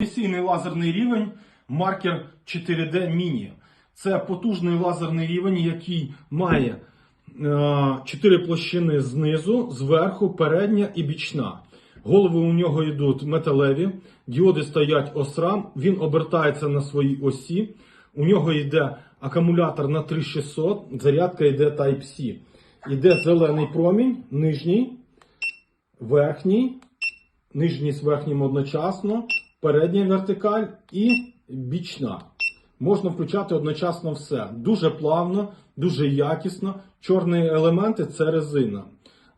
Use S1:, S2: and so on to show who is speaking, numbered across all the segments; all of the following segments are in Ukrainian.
S1: Професійний лазерний рівень маркер 4D Mini. Це потужний лазерний рівень, який має е, чотири площини знизу, зверху, передня і бічна. Голови у нього йдуть металеві, діоди стоять осрам, він обертається на своїй осі. У нього йде акумулятор на 3600, зарядка йде Type-C. Йде зелений промінь, нижній, верхній, нижній з верхнім одночасно, передня вертикаль і бічна. Можна включати одночасно все. Дуже плавно, дуже якісно. Чорні елементи це резина.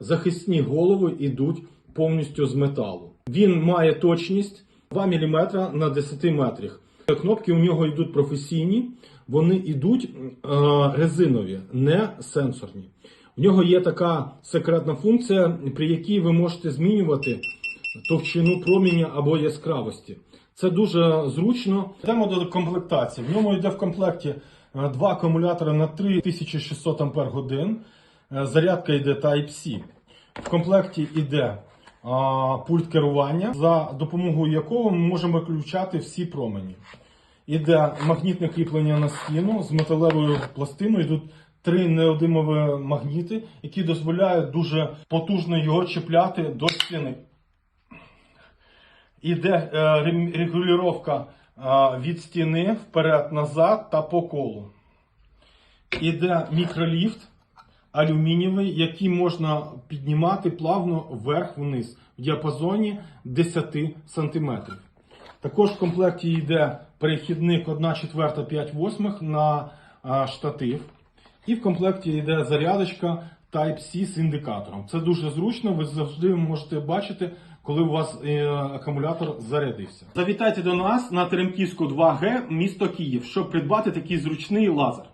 S1: Захисні голови йдуть повністю з металу. Він має точність 2 мм на 10 метрах. Кнопки у нього йдуть професійні, вони йдуть е, резинові, не сенсорні. У нього є така секретна функція, при якій ви можете змінювати товщину проміння або яскравості. Це дуже зручно. Йдемо до комплектації. В ньому йде в комплекті е, два акумулятори на 3600 Ах. Е, Зарядка йде Type-C. В комплекті йде а, пульт керування, за допомогою якого ми можемо виключати всі промені. Іде магнітне кріплення на стіну з металевою пластиною. Йдуть три неодимові магніти, які дозволяють дуже потужно його чіпляти до стіни. Іде е, регулювання е, від стіни вперед-назад та по колу. Іде мікроліфт алюмінієвий, який можна піднімати плавно вверх-вниз в діапазоні 10 см. Також в комплекті йде перехідник 1 четверта 5 восьмих на а, штатив. І в комплекті йде зарядочка Type-C з індикатором. Це дуже зручно, ви завжди можете бачити, коли у вас е, акумулятор зарядився. Завітайте до нас на Теремківську 2Г, місто Київ, щоб придбати такий зручний лазер.